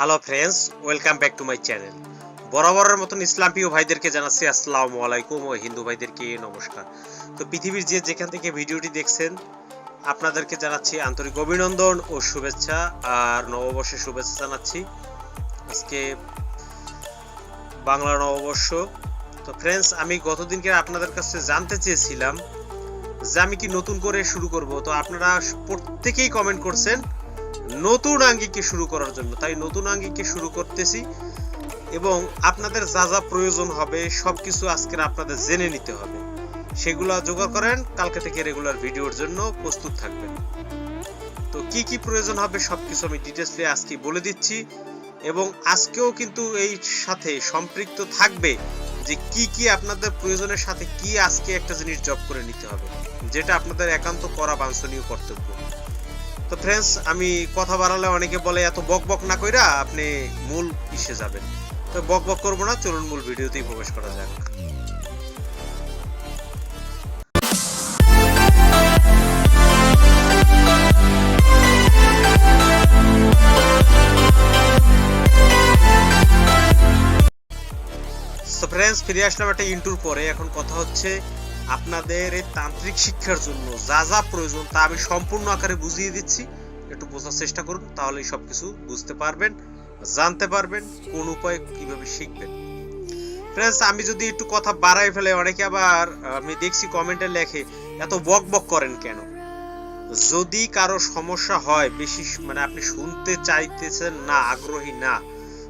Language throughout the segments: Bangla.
Hello friends welcome back to my channel বরাবরের মতন ইসলাম প্রিয় ভাইদেরকে জানাচ্ছি আসসালামু আলাইকুম ও হিন্দু ভাইদেরকে নমস্কার। তো পৃথিবীর যে যেখান থেকে ভিডিওটি দেখছেন, আপনাদেরকে জানাচ্ছি আন্তরিক অভিনন্দন ও শুভেচ্ছা আর নববর্ষের শুভেচ্ছা জানাচ্ছি। আজকে বাংলা নববর্ষ। তো ফ্রেন্ডস আমি গতদিনকে আপনাদের কাছে জানতে চেয়েছিলাম যে আমি কি নতুন করে শুরু করব। তো আপনারা প্রত্যেকেই কমেন্ট করছেন নতুন আঙ্গিকে শুরু করার জন্য। তাই নতুন আঙ্গিকে শুরু করতেছি এবং আপনাদের যা যা প্রয়োজন হবে, সবকিছু আজকের আপনাদের জেনে নিতে হবে। সেগুলো জোগাড় করেন, কালকে থেকে রেগুলার ভিডিওর জন্য প্রস্তুত থাকবেন। তো কি কি প্রয়োজন হবে সবকিছু আমি ডিটেলসে আজকে বলে দিচ্ছি। এবং আজকেও কিন্তু এই সাথে সম্পৃক্ত থাকবে যে কি কি আপনাদের প্রয়োজনের সাথে কি আজকে একটা জিনিস জব করে নিতে হবে, যেটা আপনাদের একান্ত করা বাঞ্ছনীয় কর্তব্য। তো ফ্রেন্ডস আমি কথা বাড়ালে অনেকে বলে, এত বক বক না কইরা আপনি মূল ইসে যাবেন। তো বক বক করব না, চলুন মূল ভিডিওতেই প্রবেশ করা যাক। ফ্রেন্ডস ফিরে আসলাম একটা ইন্টুর পরে। এখন কথা হচ্ছে আপনাদের এই তান্ত্রিক শিক্ষার জন্য যা যা প্রয়োজন তা আমি সম্পূর্ণ আকারে বুঝিয়ে দিচ্ছি। একটু বোঝার চেষ্টা করুন, তাহলেই সবকিছু বুঝতে পারবেন, জানতে পারবেন, কোন উপায়ে কীভাবে শিখবেন। ফ্রেন্ডস আমি যদি একটু কথা বাড়াই ফেলে, অনেকে আবার, আমি দেখছি কমেন্টে লেখে, এত বক বক করেন কেন? যদি কারও সমস্যা হয়, বেশি মানে আপনি শুনতে চাইতেছেন না, আগ্রহী না,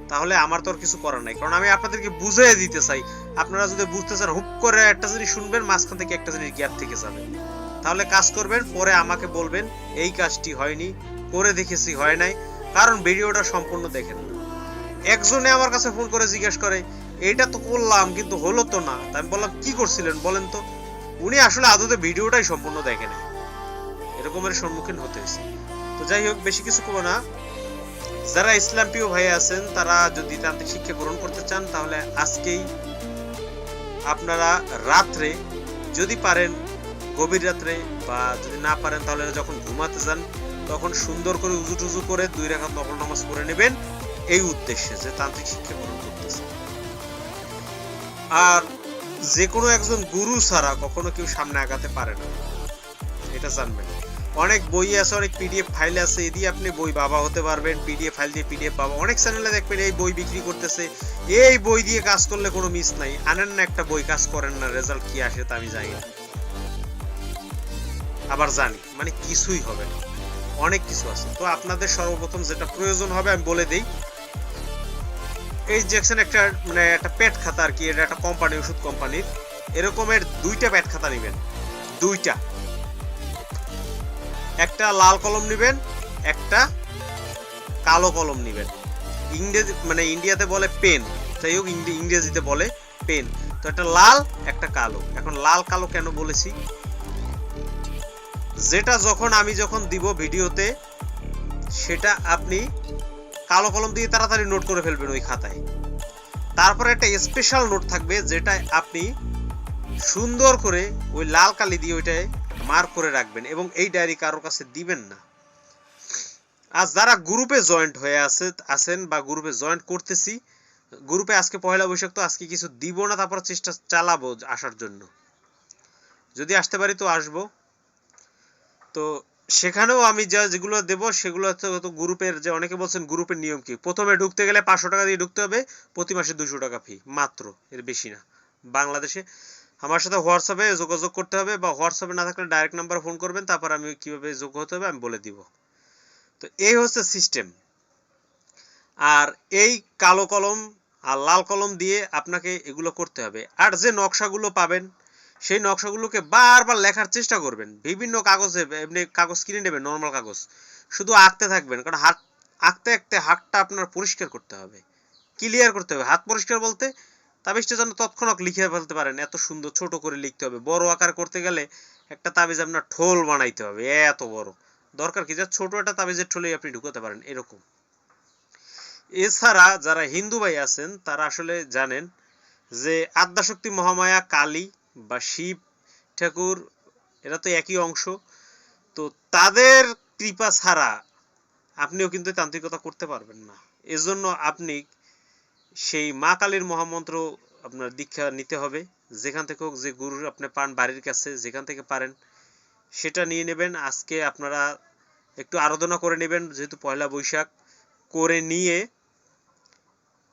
তাহলে আমার তো আর কিছু করার নাই। কারণ আমি আপনাদেরকে বুঝিয়ে দিতে চাই আপনারা যদি বুঝতে চান, হুক করে একটা জিনিস শুনবেন, মাঝখান থেকে একটা জিনিস গ্যাপ থেকে যাবে। তাহলে কাজ করবেন, পরে আমাকে বলবেন, এই কাজটি হয়নি, করে দেখেছি, হয় নাই। কারণ ভিডিওটা সম্পূর্ণ দেখেন না। একজনে আমার কাছে ফোন করে জিজ্ঞেস করে, এইটা তো করলাম, কিন্তু হলো তো না। তা আমি বললাম, কি করছিলেন বলেন তো? উনি আসলে আদতে ভিডিওটাই সম্পূর্ণ দেখেন। এরকমের সম্মুখীন হতে হয়েছে। তো যাই হোক, বেশি কিছু করব না। যারা ইসলাম প্রিয় ভাই আছেন, তারা যদি তান্ত্রিক শিক্ষা গ্রহণ করতে চান, তাহলে আজকেই আপনারা রাত্রে যদি পারেন, গভীর রাত্রে বা যদি না পারেন তাহলে যখন ঘুমাতে যান, তখন সুন্দর করে উজু টুজু করে দুই রেখা নকল নামাজ পড়ে নেবেন। এই উদ্দেশ্যে যে তান্ত্রিক শিক্ষা গ্রহণ করতেছে। আর যে কোনো একজন গুরু ছাড়া কখনো কেউ সামনে আগাতে পারে না। এটা জানবেন। অনেক বই আছে, অনেক পিডিএফ ফাইল আছে এই দিয়ে আপনি বই বাবা হতে পারবেন পিডিএফ ফাইল দিয়ে পিডিএফ বাবা। অনেক চ্যানেলে দেখবেন এই বই বিক্রি করতেছে। এই বই দিয়ে কাজ করলে কোনো মিস নাই। আনেন না একটা বই, কাজ করেন না রেজাল্ট কি আসে তা আমি জানি না। আবার জানি মানে কিছুই হবে না। অনেক কিছু আছে। তো আপনাদের সর্বপ্রথম যেটা প্রয়োজন হবে আমি বলে দিই। এই জ্যাকসন একটা মানে একটা পেট খাতা আর কি, এটা একটা কোম্পানি ওষুধ কোম্পানির এরকমের দুইটা পেট খাতা নেবেন। দুইটা। একটা লাল কলম নেবেন, একটা কালো কলম নেবেন। ইংরেজি মানে ইন্ডিয়াতে বলে পেন, যাই হোক ইংরে- ইংরেজিতে বলে পেন। তো একটা লাল, একটা কালো। এখন লাল কালো কেন বলেছি? যেটা যখন আমি যখন দিব ভিডিওতে, সেটা আপনি কালো কলম দিয়ে তাড়াতাড়ি নোট করে ফেলবেন ওই খাতায়। তারপরে একটা স্পেশাল নোট থাকবে যেটা আপনি সুন্দর করে ওই লাল কালি দিয়ে ওইটায় মার্ক করে রাখবেন এবং এই ডায়েরি কারোর কাছে দিবেন না। আর যারা গ্রুপে জয়েন্ট হয়ে আছে, আছেন বা গ্রুপে জয়েন্ট করতেছি, গ্রুপে আজকে পয়লা বৈশাখ তো আজকে কিছু দিব না, তারপর চেষ্টা চালাবো আসার জন্য। যদি আসতে পারি তো আসব। তো সেখানেও আমি যা যেগুলো দেব, সেগুলো হচ্ছে গ্রুপের যে অনেকে বলছেন গ্রুপের নিয়ম কি? প্রথমে ঢুকতে গেলে পাঁচশো টাকা দিয়ে ঢুকতে হবে, প্রতি মাসে দুশো টাকা ফি মাত্র, এর বেশি না। বাংলাদেশে আমার সাথে হোয়াটসঅ্যাপে যোগাযোগ করতে হবে বা হোয়াটসঅ্যাপে না থাকলে ডাইরেক্ট নাম্বার ফোন করবেন, তারপর আমি কীভাবে যোগ হতে হবে আমি বলে দিব। তো এই হচ্ছে সিস্টেম আর এই কালো কলম আর লাল কলম দিয়ে আপনাকে এগুলো করতে হবে। আর যে নকশাগুলো পাবেন, সেই নকশাগুলোকে বারবার লেখার চেষ্টা করবেন। বিভিন্ন কাগজে, এমনি কাগজ কিনে নেবেন নর্মাল কাগজ। শুধু আঁকতে থাকবেন, কারণ হাত, আঁকতে আঁকতে হাতটা আপনার পরিষ্কার করতে হবে। ক্লিয়ার করতে হবে। হাত পরিষ্কার বলতে তাবিজটা যেন তৎক্ষণাৎ লিখে ফেলতে পারেন, এত সুন্দর, ছোট করে লিখতে হবে। বড় আকার করতে গেলে একটা তাবিজ আপনার ঠোল বানাইতে হবে, এত বড়। দরকার কি? যা ছোট একটা তাবিজের ঠোলেই আপনি ঢুকাতে পারেন, এরকম। এছাড়া যারা হিন্দু ভাই আছেন, তারা আসলে জানেন যে আদ্যাশক্তি মহামায়া, কালী বা শিব ঠাকুর, এরা তো একই অংশ। তো তাদের কৃপা ছাড়া আপনিও কিন্তু তান্ত্রিকতা করতে পারবেন না। এজন্য আপনি সেই মা কালীর মহামন্ত্র আপনার দীক্ষা নিতে হবে। যেখান থেকে হোক যে গুরুর আপনি পান, বাড়ির কাছে যেখান থেকে পারেন, সেটা নিয়ে নেবেন। আজকে আপনারা একটু আরাধনা করে নেবেন, যেহেতু পয়লা বৈশাখ, করে নিয়ে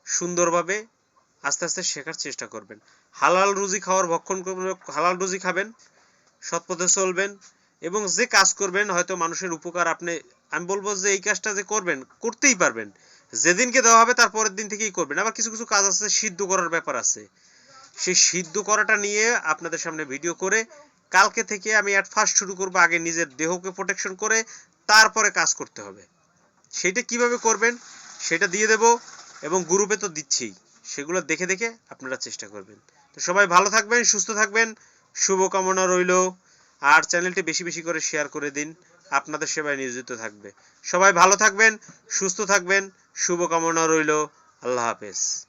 সুন্দরভাবে আস্তে আস্তে শেখার চেষ্টা করবেন। হালাল রুজি খাওয়ার ভক্ষণ করবেন হালাল রুজি খাবেন সৎ পথে চলবেন এবং যে কাজ করবেন, হয়তো মানুষের উপকার আপনি, আমি বলব যে এই কাজটা যে করবেন, করতেই পারবেন। যেদিনকে দেওয়া হবে তার পরের দিন থেকেই করবেন। আবার কিছু কিছু কাজ আছে, সিদ্ধ করার ব্যাপার আছে। সেই সিদ্ধ করাটা নিয়ে আপনাদের সামনে ভিডিও করে কালকে থেকে আমি অ্যাট ফার্স্ট শুরু করব, আগে নিজের দেহকে প্রোটেকশন করে তারপরে কাজ করতে হবে। সেটা কীভাবে করবেন সেটা দিয়ে দেব এবং গ্রুপে তো দিচ্ছেই সেগুলো দেখে দেখে আপনারা চেষ্টা করবেন। তো সবাই ভালো থাকবেন, সুস্থ থাকবেন, শুভকামনা রইল। আর চ্যানেলটি বেশি বেশি করে শেয়ার করে দিন। আপনাদের সেবায় নিয়োজিত থাকবে। সবাই ভালো থাকবেন সুস্থ থাকবেন শুভকামনা রইল। আল্লাহ হাফেজ।